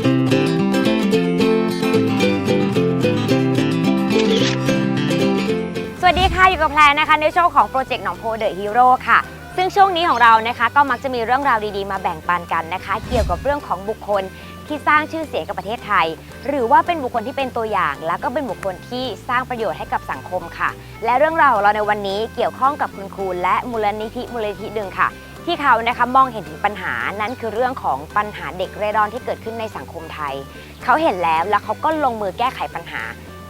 สวัสดีค่ะ อยู่กับแพรนะคะในช่วงของโปรเจกต์หนองโพเดอะฮีโร่ค่ะ ซึ่งช่วงนี้ของเรานะคะ ก็มักจะมีเรื่องราวดีๆ มาแบ่งปันกันนะคะ เกี่ยวกับเรื่องของบุคคลที่สร้างชื่อเสียงกับประเทศไทย หรือว่าเป็นบุคคลที่เป็นตัวอย่าง แล้วก็เป็นบุคคลที่สร้างประโยชน์ให้กับสังคมค่ะ และเรื่องราวของเราในวันนี้เกี่ยวข้องกับคุณครูและมูลนิธิมูลนิธิหนึ่งค่ะ ที่เขานะคะมองเห็นถึงปัญหานั้นคือเรื่องของปัญหาเด็กเร่ร่อนที่เกิดขึ้นในสังคมไทย เขาเห็นแล้วแล้วเขาก็ลงมือแก้ไขปัญหา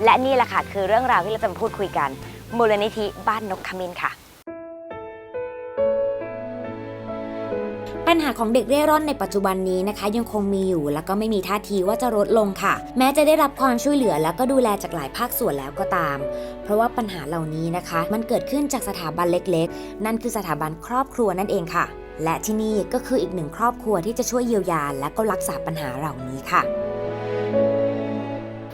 และนี่แหละค่ะคือเรื่องราวที่เราจะมาพูดคุยกัน มูลนิธิบ้านนกขมิ้นค่ะ ปัญหาของเด็กเร่ร่อนในปัจจุบันนี้นะคะ ยังคงมีอยู่แล้วก็ไม่มีท่าทีว่าจะลดลงค่ะ แม้จะได้รับความช่วยเหลือแล้วก็ดูแลจากหลายภาคส่วนแล้วก็ตาม เพราะว่าปัญหาเหล่านี้นะคะ มันเกิดขึ้นจากสถาบันเล็กๆ นั่นคือสถาบันครอบครัวนั่นเองค่ะ และที่นี่ก็คืออีกหนึ่งครอบครัวที่จะช่วยเยียวยาและก็รักษาปัญหาเหล่านี้ค่ะ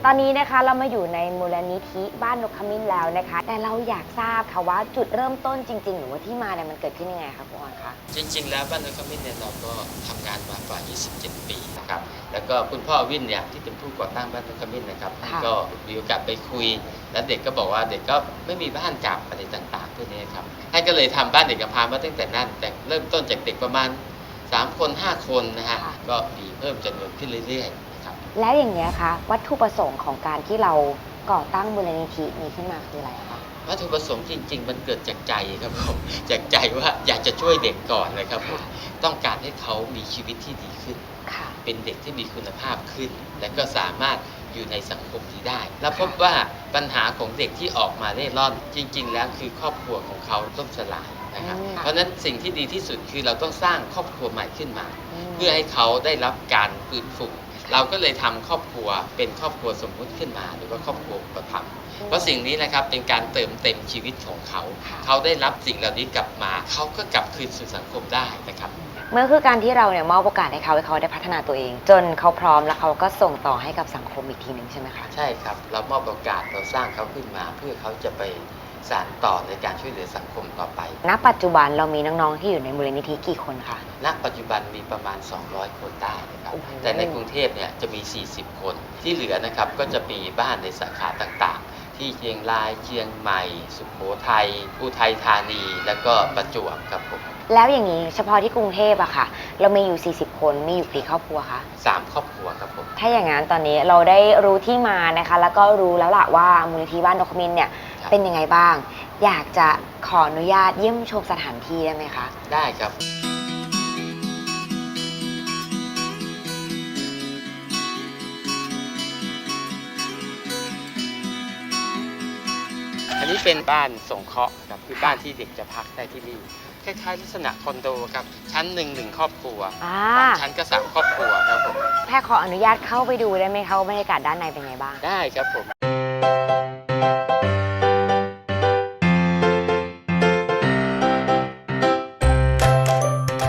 ตอนนี้นะคะเรามาอยู่ในมูลนิธิบ้านนกขมิ้นแล้วนะคะ แต่เราอยากทราบค่ะว่าจุดเริ่มต้นจริง ๆ หรือว่าที่มาเนี่ยมันเกิดขึ้นยังไงคะคุณออนคะ จริง ๆ แล้วบ้านนกขมิ้นเนี่ยเราก็ทำงานมากว่า 27 ปีนะครับ แล้วก็คุณพ่อวินเนี่ยที่เป็นผู้ก่อตั้งบ้านนกขมิ้นนะครับท่านก็มีโอกาสไปคุย แล้วเด็กก็บอกว่าเด็กก็ไม่มีบ้านกลับอะไรต่างๆพวกนี้ครับท่านก็เลยทำบ้านเด็กกำพร้ามาตั้งแต่นั้นแต่เริ่มต้นจากเด็กประมาณ 3 คน 5 คนนะฮะก็มีเพิ่มจำนวนขึ้นเรื่อยๆนะครับ แล้วอย่างนี้ยคะวัตถุประสงค์ของการที่เราก่อตั้งมูลนิธินี้ขึ้นมาคืออะไรคะวัตถุประสงค์จริง ๆ มันเกิดจากใจครับผมจากใจว่าอยากจะช่วยเด็กก่อนเลยครับผมต้องการให้เขามีชีวิตที่ดีขึ้นค่ะเป็นเด็กที่มีคุณภาพขึ้น และก็สามารถอยู่ในสังคมนี้ได้ แล้วพบว่าปัญหาของเด็กที่ออกมาเร่ร่อนจริง ๆ แล้วคือครอบครัวของเขาล่มสลายนะครับอืมเพราะฉะนั้นสิ่งที่ดีที่สุดคือเราต้องสร้างครอบครัวใหม่ขึ้นมา เพื่อให้เขาได้รับการฟื้นฟู เราก็เลยทำครอบครัวเป็นครอบครัวสมมุติขึ้นมาหรือว่าครอบครัวประทับ เพราะสิ่งนี้นะครับเป็นการเติมเต็มชีวิตของเขาค่ะเขาได้รับสิ่งเหล่านี้กลับมา เขาก็กลับคืนสู่สังคมได้นะครับเมื่อคือการที่เราเนี่ยมอบโอกาสให้เขาให้เขาได้พัฒนาตัวเอง จนเขาพร้อมแล้วเขาก็ส่งต่อให้กับสังคมอีกทีหนึ่งใช่ไหมคะใช่ครับเรามอบโอกาสเราสร้างเขาขึ้นมา เพื่อเขาจะไปสานต่อในการช่วยเหลือสังคมต่อไป ณ ปัจจุบันเรามีน้องๆที่อยู่ในมูลนิธิกี่คนคะ ณ ปัจจุบันมีประมาณ 200 คนได้นะครับโอ้โหแต่ในกรุงเทพเนี่ยจะมี 40 คน ที่เหลือนะครับก็จะมีบ้านในสาขาต่างๆ ที่เชียงรายเชียงใหม่ สุโขทัยอุทัยธานี แล้วก็ประจวบครับผมแล้วอย่างนี้เฉพาะที่กรุงเทพอะค่ะ เรามีอยู่ 40 คนมีอยู่กี่ครอบครัวคะสามครอบครัวครับผม ถ้าอย่างนั้นตอนนี้เราได้รู้ที่มานะคะ แล้วก็รู้แล้วล่ะว่ามูลนิธิบ้านนกขมินเนี่ยครับ เป็นยังไงบ้าง อยากจะขออนุญาตเยี่ยมชมสถานที่ได้ไหมคะ ได้ครับ นนี้เป็นบ้านสงเคราะห์ครับคือบ้านที่เด็กจะพักได้ที่นี่คล้ายๆลักษณะคอนโดครับชั้นหนึ่งหนึ่งครอบครัวอ่าสามชั้นก็สามครอบครัวครับผมแพทย์ขออนุญาตเข้าไปดูได้ไหมคะว่าบรรยากาศด้านในเป็นไงบ้าง ได้ครับผม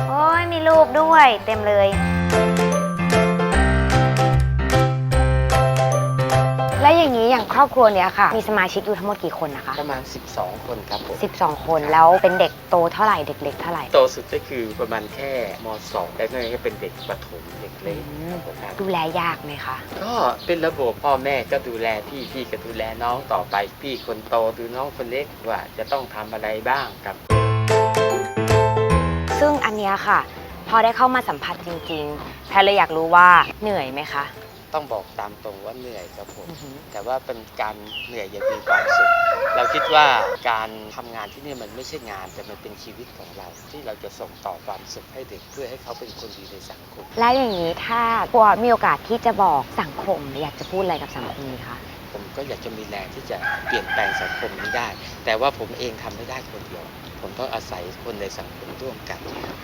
โอ้ยมีรูปด้วยเต็มเลย ครอบครัวเนี้ยค่ะ มีสมาชิกอยู่ทั้งหมดกี่คนนะคะ ประมาณ 12 คนครับผม 12 คนแล้วเป็นเด็กโตเท่าไหร่เด็กเล็กเท่าไหร่ โตสุดก็คือประมาณแค่ม .2 แล้วก็เป็นเด็กประถมเด็กเล็กครับผมครับดูแลยากไหมคะ ก็เป็นระบบพ่อแม่ก็ดูแลพี่พี่ก็ดูแลน้องต่อไป พี่คนโตดูน้องคนเล็กว่าจะต้องทำอะไรบ้างครับ ซึ่งอันเนี้ยค่ะ พอได้เข้ามาสัมผัสจริง ๆ แพทย์เลยอยากรู้ว่าเหนื่อยไหมคะ ต้องบอกตามตรงว่าเหนื่อยครับผมอือหือแต่ว่าเป็นการเหนื่อยอย่างมีความสุข เราคิดว่าการทำงานที่นี่มันไม่ใช่งานแต่มันเป็นชีวิตของเรา ที่เราจะส่งต่อความสุขให้เด็กเพื่อให้เขาเป็นคนดีในสังคม แล้วอย่างนี้ถ้าปัวมีโอกาสที่จะบอกสังคม อยากจะพูดอะไรกับสังคมนี้คะผมก็อยากจะมีแรงที่จะเปลี่ยนแปลงสังคมนี้ได้ แต่ว่าผมเองทำไม่ได้คนเดียว ผมต้องอาศัยคนในสังคมร่วมกัน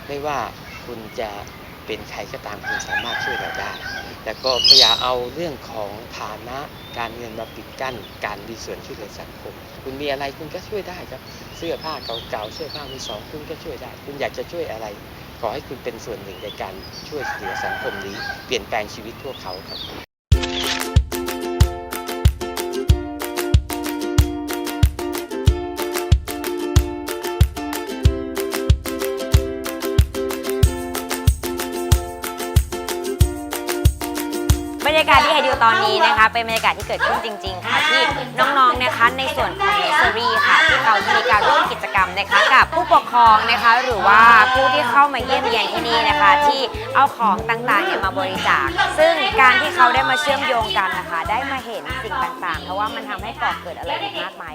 ไม่ว่าคุณจะ เป็นใครก็ตามคุณสามารถช่วยเราได้ แต่ก็พยายามเอาเรื่องของฐานะการเงินมาปิดกั้น การมีส่วนช่วยเหลือสังคม คุณมีอะไรคุณก็ช่วยได้ครับ เสื้อผ้าเก่าๆเสื้อผ้ามือสองคุณก็ช่วยได้ คุณอยากจะช่วยอะไร ขอให้คุณเป็นส่วนหนึ่งในการช่วยเหลือสังคมนี้ เปลี่ยนแปลงชีวิตพวกเขาครับ ยากาศที่เห็นอยู่ตอนนี้นะคะ เป็นบรรยากาศที่เกิดขึ้นจริง ๆ ค่ะที่น้องๆนะคะในส่วนของเนสเซอรี่ค่ะ ที่เขาจะมีการร่วมกิจกรรมนะคะกับผู้ปกครองนะคะ หรือว่าผู้ที่เข้ามาเยี่ยมเยียนที่นี่นะคะ ที่เอาของต่างๆเนี่ยมาบริจาค ซึ่งการที่เขาได้มาเชื่อมโยงกันนะคะ ได้มาเห็นสิ่งต่างๆ เพราะว่ามันทำให้ก่อเกิดอะไรอีกมากมาย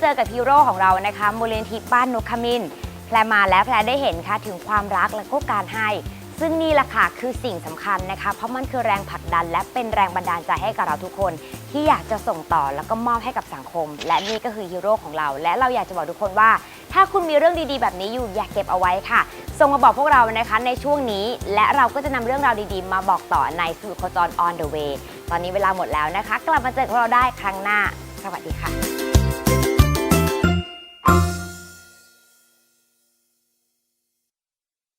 เจอกับฮีโร่ของเรานะคะมูลนิธิบ้านนกขมินแพรมาแล้วแพรได้เห็นค่ะถึงความรักและก็การให้ ซึ่งนี่แหละค่ะคือสิ่งสำคัญนะคะ เพราะมันคือแรงผลักดัน และเป็นแรงบันดาลใจให้กับเราทุกคน ที่อยากจะส่งต่อแล้วก็มอบให้กับสังคม และนี่ก็คือฮีโร่ของเรา และเราอยากจะบอกทุกคนว่า ถ้าคุณมีเรื่องดีๆ แบบนี้อยู่อย่าเก็บเอาไว้ค่ะ ส่งมาบอกพวกเรานะคะในช่วงนี้ และเราก็จะนำเรื่องราวดีๆ มาบอกต่อในสื่อโคจร on the way ตอนนี้เวลาหมดแล้วนะคะ กลับมาเจอกับเราได้ครั้งหน้า สวัสดีค่ะ